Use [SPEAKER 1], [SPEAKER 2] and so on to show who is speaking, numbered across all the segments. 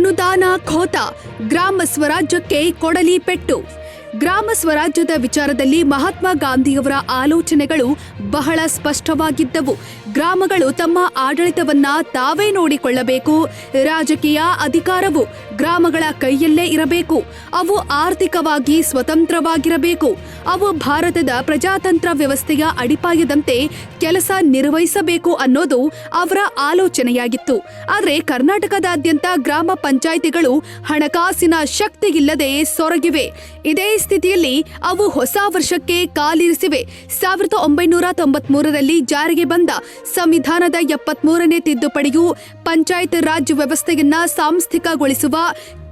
[SPEAKER 1] ಅನುದಾನ ಖೋತ ಗ್ರಾಮ ಸ್ವರಾಜ್ಯಕ್ಕೆ ಕೊಡಲಿ ಪೆಟ್ಟು. ಗ್ರಾಮ ಸ್ವರಾಜ್ಯದ ವಿಚಾರದಲ್ಲಿ ಮಹಾತ್ಮ ಗಾಂಧಿಯವರ ಆಲೋಚನೆಗಳು ಬಹಳ ಸ್ಪಷ್ಟವಾಗಿದ್ದವು. ಗ್ರಾಮಗಳು ತಮ್ಮ ಆಡಳಿತವನ್ನ ತಾವೇ ನೋಡಿಕೊಳ್ಳಬೇಕು. ರಾಜಕೀಯ ಅಧಿಕಾರವು ಗ್ರಾಮಗಳ ಕೈಯಲ್ಲೇ ಇರಬೇಕು. ಅವು ಆರ್ಥಿಕವಾಗಿ ಸ್ವತಂತ್ರವಾಗಿರಬೇಕು. ಅವು ಭಾರತದ ಪ್ರಜಾತಂತ್ರ ವ್ಯವಸ್ಥೆಯ ಅಡಿಪಾಯದಂತೆ ಕೆಲಸ ನಿರ್ವಹಿಸಬೇಕು ಅನ್ನೋದು ಅವರ ಆಲೋಚನೆಯಾಗಿತ್ತು. ಆದರೆ ಕರ್ನಾಟಕದಾದ್ಯಂತ ಗ್ರಾಮ ಪಂಚಾಯಿತಿಗಳು ಹಣಕಾಸಿನ ಶಕ್ತಿಯಿಲ್ಲದೆ ಸೊರಗಿವೆ. ಇದೇ ಸ್ಥಿತಿಯಲ್ಲಿ ಅವು ಹೊಸ ವರ್ಷಕ್ಕೆ ಕಾಲಿರಿಸಿವೆ. ಸಾವಿರದ ಒಂಬೈನೂರ ತೊಂಬತ್ಮೂರರಲ್ಲಿ ಜಾರಿಗೆ ಬಂದ ಸಂವಿಧಾನದ ಎಪ್ಪತ್ಮೂರನೇ ತಿದ್ದುಪಡಿಯು ಪಂಚಾಯತ್ ರಾಜ್ ವ್ಯವಸ್ಥೆಯನ್ನ ಸಾಂಸ್ಥಿಕಗೊಳಿಸುವ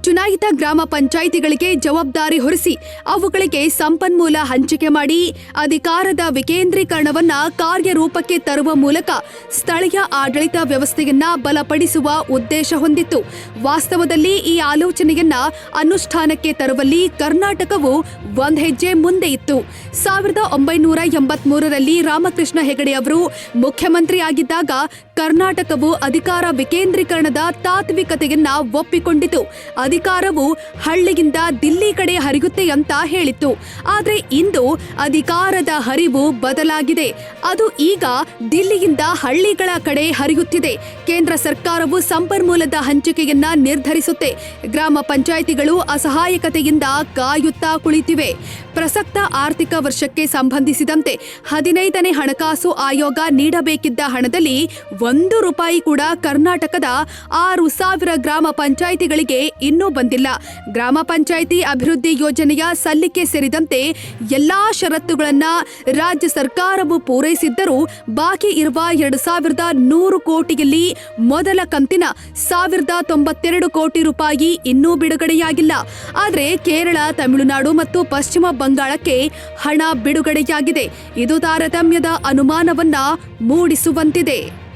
[SPEAKER 1] ಚುನಾಯಿತ ಗ್ರಾಮ ಪಂಚಾಯಿತಿಗಳಿಗೆ ಜವಾಬ್ದಾರಿ ಹೊರಿಸಿ ಅವುಗಳಿಗೆ ಸಂಪನ್ಮೂಲ ಹಂಚಿಕೆ ಮಾಡಿ ಅಧಿಕಾರದ ವಿಕೇಂದ್ರೀಕರಣವನ್ನ ಕಾರ್ಯರೂಪಕ್ಕೆ ತರುವ ಮೂಲಕ ಸ್ಥಳೀಯ ಆಡಳಿತ ವ್ಯವಸ್ಥೆಯನ್ನ ಬಲಪಡಿಸುವ ಉದ್ದೇಶ ಹೊಂದಿತ್ತು. ವಾಸ್ತವದಲ್ಲಿ ಈ ಆಲೋಚನೆಯನ್ನ ಅನುಷ್ಠಾನಕ್ಕೆ ತರುವಲ್ಲಿ ಕರ್ನಾಟಕವು ಒಂದ್ ಹೆಜ್ಜೆ ಮುಂದೆ ಇತ್ತು. ಸಾವಿರದ ಒಂಬೈನೂರ ಎಂಬತ್ಮೂರರಲ್ಲಿ ರಾಮಕೃಷ್ಣ ಹೆಗಡೆ ಅವರು ಮುಖ್ಯಮಂತ್ರಿಯಾಗಿದ್ದಾಗ ಕರ್ನಾಟಕವು ಅಧಿಕಾರ ವಿಕೇಂದ್ರೀಕರಣದ ತಾತ್ವಿಕತೆಯನ್ನ ಒಪ್ಪಿಕೊಂಡಿತು. ಅಧಿಕಾರವು ಹಳ್ಳಿಯಿಂದ ದಿಲ್ಲಿ ಕಡೆ ಹರಿಯುತ್ತೆ ಅಂತ ಹೇಳಿತ್ತು. ಆದರೆ ಇಂದು ಅಧಿಕಾರದ ಹರಿವು ಬದಲಾಗಿದೆ. ಅದು ಈಗ ದಿಲ್ಲಿಯಿಂದ ಹಳ್ಳಿಗಳ ಕಡೆ ಹರಿಯುತ್ತಿದೆ. ಕೇಂದ್ರ ಸರ್ಕಾರವು ಸಂಪನ್ಮೂಲದ ಹಂಚಿಕೆಯನ್ನ ನಿರ್ಧರಿಸುತ್ತೆ. ಗ್ರಾಮ ಪಂಚಾಯಿತಿಗಳು ಅಸಹಾಯಕತೆಯಿಂದ ಕಾಯುತ್ತಾ ಕುಳಿತಿವೆ. ಪ್ರಸಕ್ತ ಆರ್ಥಿಕ ವರ್ಷಕ್ಕೆ ಸಂಬಂಧಿಸಿದಂತೆ ಹದಿನೈದನೇ ಹಣಕಾಸು ಆಯೋಗ ನೀಡಬೇಕಿದ್ದ ಹಣದಲ್ಲಿ ಒಂದು ರೂಪಾಯಿ ಕೂಡ ಕರ್ನಾಟಕದ ಆರು ಸಾವಿರ ಗ್ರಾಮ ಪಂಚಾಯಿತಿಗಳಿಗೆ ಇನ್ನೂ ಬಂದಿಲ್ಲ. ಗ್ರಾಮ ಪಂಚಾಯಿತಿ ಅಭಿವೃದ್ಧಿ ಯೋಜನೆಯ ಸಲ್ಲಿಕೆ ಸೇರಿದಂತೆ ಎಲ್ಲಾ ಷರತ್ತುಗಳನ್ನ ರಾಜ್ಯ ಸರ್ಕಾರವು ಪೂರೈಸಿದ್ದರೂ ಬಾಕಿ ಇರುವ ಎರಡು ಸಾವಿರದ ನೂರು ಕೋಟಿಯಲ್ಲಿ ಮೊದಲ ಕಂತಿನ ಸಾವಿರದ ತೊಂಬತ್ತೆರಡು ಕೋಟಿ ರೂಪಾಯಿ ಇನ್ನೂ ಬಿಡುಗಡೆಯಾಗಿಲ್ಲ. ಆದರೆ ಕೇರಳ, ತಮಿಳುನಾಡು ಮತ್ತು ಪಶ್ಚಿಮ ಬಂಗಾಳಕ್ಕೆ ಹಣ ಬಿಡುಗಡೆಯಾಗಿದೆ. ಇದು ತಾರತಮ್ಯದ ಅನುಮಾನವನ್ನ ಮೂಡಿಸುವಂತಿದೆ.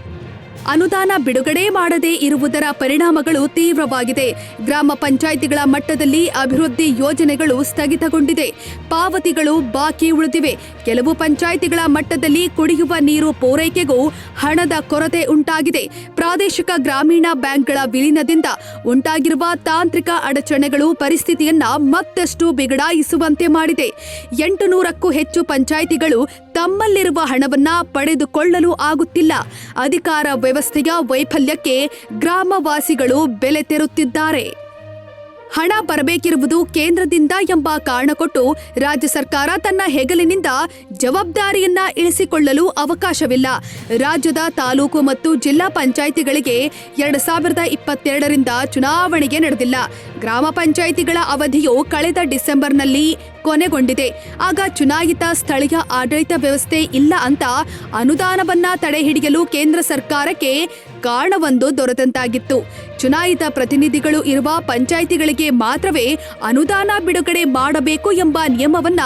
[SPEAKER 1] ಅನುದಾನ ಬಿಡುಗಡೆ ಮಾಡದೇ ಇರುವುದರ ಪರಿಣಾಮಗಳು ತೀವ್ರವಾಗಿದೆ. ಗ್ರಾಮ ಪಂಚಾಯಿತಿಗಳ ಮಟ್ಟದಲ್ಲಿ ಅಭಿವೃದ್ಧಿ ಯೋಜನೆಗಳು ಸ್ಥಗಿತಗೊಂಡಿದೆ. ಪಾವತಿಗಳು ಬಾಕಿ ಉಳಿದಿವೆ. ಕೆಲವು ಪಂಚಾಯಿತಿಗಳ ಮಟ್ಟದಲ್ಲಿ ಕುಡಿಯುವ ನೀರು ಪೂರೈಕೆಗೂ ಹಣದ ಕೊರತೆ ಉಂಟಾಗಿದೆ. ಪ್ರಾದೇಶಿಕ ಗ್ರಾಮೀಣ ಬ್ಯಾಂಕ್ಗಳ ವಿಲೀನದಿಂದ ಉಂಟಾಗಿರುವ ತಾಂತ್ರಿಕ ಅಡಚಣೆಗಳು ಪರಿಸ್ಥಿತಿಯನ್ನ ಮತ್ತಷ್ಟು ಬಿಗಡಾಯಿಸುವಂತೆ ಮಾಡಿದೆ. ಎಂಟು ನೂರಕ್ಕೂ ಹೆಚ್ಚು ಪಂಚಾಯಿತಿಗಳು ತಮ್ಮಲ್ಲಿರುವ ಹಣವನ್ನ ಪಡೆದುಕೊಳ್ಳಲು ಆಗುತ್ತಿಲ್ಲ. ಅಧಿಕಾರ ವ್ಯವಸ್ಥೆಯ ವೈಫಲ್ಯಕ್ಕೆ ಗ್ರಾಮವಾಸಿಗಳು ಬೆಲೆ ತೆರುತ್ತಿದ್ದಾರೆ. ಹಣ ಬರಬೇಕಿರುವುದು ಕೇಂದ್ರದಿಂದ ಎಂಬ ಕಾರಣ ಕೊಟ್ಟು ರಾಜ್ಯ ಸರ್ಕಾರ ತನ್ನ ಹೆಗಲಿನಿಂದ ಜವಾಬ್ದಾರಿಯನ್ನ ಇಳಿಸಿಕೊಳ್ಳಲು ಅವಕಾಶವಿಲ್ಲ. ರಾಜ್ಯದ ತಾಲೂಕು ಮತ್ತು ಜಿಲ್ಲಾ ಪಂಚಾಯಿತಿಗಳಿಗೆ ಎರಡು ಸಾವಿರದ ಇಪ್ಪತ್ತೆರಡರಿಂದ ಚುನಾವಣೆಗೆ ನಡೆದಿಲ್ಲ. ಗ್ರಾಮ ಪಂಚಾಯಿತಿಗಳ ಅವಧಿಯು ಕಳೆದ ಡಿಸೆಂಬರ್ನಲ್ಲಿ ಕೊನೆಗೊಂಡಿದೆ. ಆಗ ಚುನಾಯಿತ ಸ್ಥಳೀಯ ಆಡಳಿತ ವ್ಯವಸ್ಥೆ ಇಲ್ಲ ಅಂತ ಅನುದಾನವನ್ನ ತಡೆಹಿಡಿಯಲು ಕೇಂದ್ರ ಸರ್ಕಾರಕ್ಕೆ ಕಾರಣವೊಂದು ದೊರೆತಂತಾಗಿತ್ತು. ಚುನಾಯಿತ ಪ್ರತಿನಿಧಿಗಳು ಇರುವ ಪಂಚಾಯಿತಿಗಳಿಗೆ ಮಾತ್ರವೇ ಅನುದಾನ ಬಿಡುಗಡೆ ಮಾಡಬೇಕು ಎಂಬ ನಿಯಮವನ್ನ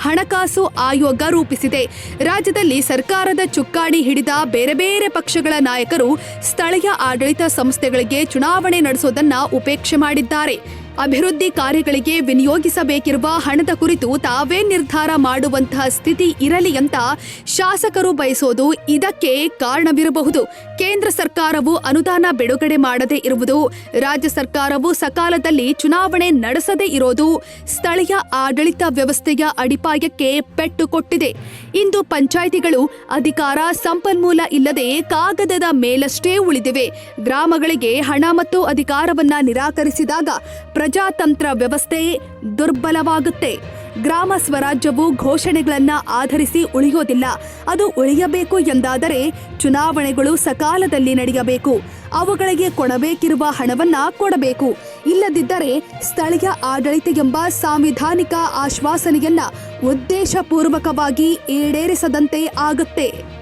[SPEAKER 1] ಹಣಕಾಸು ಆಯೋಗ ರೂಪಿಸಿದೆ. ರಾಜ್ಯದಲ್ಲಿ ಸರ್ಕಾರದ ಚುಕ್ಕಾಣಿ ಹಿಡಿದ ಬೇರೆ ಬೇರೆ ಪಕ್ಷಗಳ ನಾಯಕರು ಸ್ಥಳೀಯ ಆಡಳಿತ ಸಂಸ್ಥೆಗಳಿಗೆ ಚುನಾವಣೆ ನಡೆಸೋದನ್ನ ಉಪೇಕ್ಷೆ ಮಾಡಿದ್ದಾರೆ. ಅಭಿವೃದ್ಧಿ ಕಾರ್ಯಗಳಿಗೆ ವಿನಿಯೋಗಿಸಬೇಕಿರುವ ಹಣದ ಕುರಿತು ತಾವೇ ನಿರ್ಧಾರ ಮಾಡುವಂತಹ ಸ್ಥಿತಿ ಇರಲಿ ಅಂತ ಶಾಸಕರು ಬಯಸೋದು ಇದಕ್ಕೆ ಕಾರಣವಿರಬಹುದು. ಕೇಂದ್ರ ಸರ್ಕಾರವು ಅನುದಾನ ಬಿಡುಗಡೆ ಮಾಡದೇ ಇರುವುದು, ರಾಜ್ಯ ಸರ್ಕಾರವು ಸಕಾಲದಲ್ಲಿ ಚುನಾವಣೆ ನಡೆಸದೇ ಇರೋದು ಸ್ಥಳೀಯ ಆಡಳಿತ ವ್ಯವಸ್ಥೆಯ ಅಡಿಪಾಯಕ್ಕೆ ಪೆಟ್ಟು ಕೊಟ್ಟಿದೆ. ಇಂದು ಪಂಚಾಯಿತಿಗಳು ಅಧಿಕಾರ ಸಂಪನ್ಮೂಲ ಇಲ್ಲದೆ ಕಾಗದದ ಮೇಲಷ್ಟೇ ಉಳಿದಿವೆ. ಗ್ರಾಮಗಳಿಗೆ ಹಣ ಮತ್ತು ಅಧಿಕಾರವನ್ನ ನಿರಾಕರಿಸಿದಾಗ ಪ್ರಜಾತಂತ್ರ ವ್ಯವಸ್ಥೆ ದುರ್ಬಲವಾಗುತ್ತೆ. ಗ್ರಾಮ ಸ್ವರಾಜ್ಯವು ಘೋಷಣೆಗಳನ್ನ ಆಧರಿಸಿ ಉಳಿಯೋದಿಲ್ಲ. ಅದು ಉಳಿಯಬೇಕು ಎಂದಾದರೆ ಚುನಾವಣೆಗಳು ಸಕಾಲದಲ್ಲಿ ನಡೆಯಬೇಕು. ಅವುಗಳಿಗೆ ಕೊಡಬೇಕಿರುವ ಹಣವನ್ನ ಕೊಡಬೇಕು. ಇಲ್ಲದಿದ್ದರೆ ಸ್ಥಳೀಯ ಆಡಳಿತ ಎಂಬ ಸಾಂವಿಧಾನಿಕ ಆಶ್ವಾಸನೆಯನ್ನ ಉದ್ದೇಶಪೂರ್ವಕವಾಗಿ ಈಡೇರಿಸದಂತೆ ಆಗುತ್ತೆ.